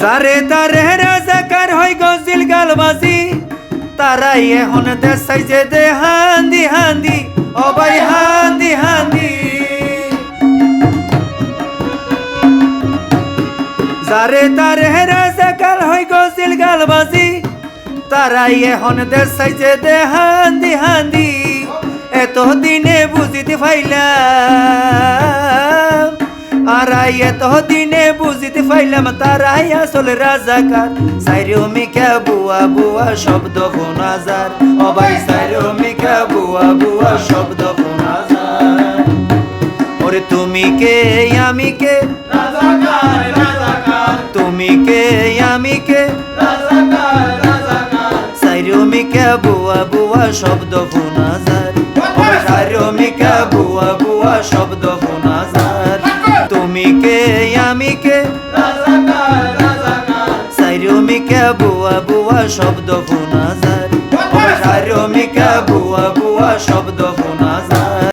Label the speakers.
Speaker 1: যারে তারে রাজাকার হয় গজিল গালবাজি তারাই এখন দেশাই যে দে হান্দি হান্দি, ও ভাই হান্দি হান্দি। যারে তারে রাজাকার হয় গজিল গালবাজি তারাই এখন দেশাই যে দে হান্দি হান্দি। এত দিনে বুঝিতে পাইলাম। আর এত দিনে বুঝিতে পাইলাম তারাই আসল রাজাকার। সাইরো মিকা বুয়া বুয়া শব্দ ফোনাজার ও ভাই সাইরো মিকা বুয়া বুয়া শব্দ ফোনাজার ওরে তুমি কে আমি কে?
Speaker 2: রাজাকার রাজাকার।
Speaker 1: তুমি কে আমি কে?
Speaker 2: রাজাকার রাজাকার।
Speaker 1: সাইরো মিকা বুয়া বুয়া শব্দ ফোনাজার সাইরো মিকা বুয়া বুয়া শব্দ তুমি কে আমি কে?
Speaker 2: রাজাকার রাজাকার।
Speaker 1: সাইরো মিকা বুয়া বুয়া শব্দ ফোনাজার সাইরো মিকা বুয়া বুয়া শব্দ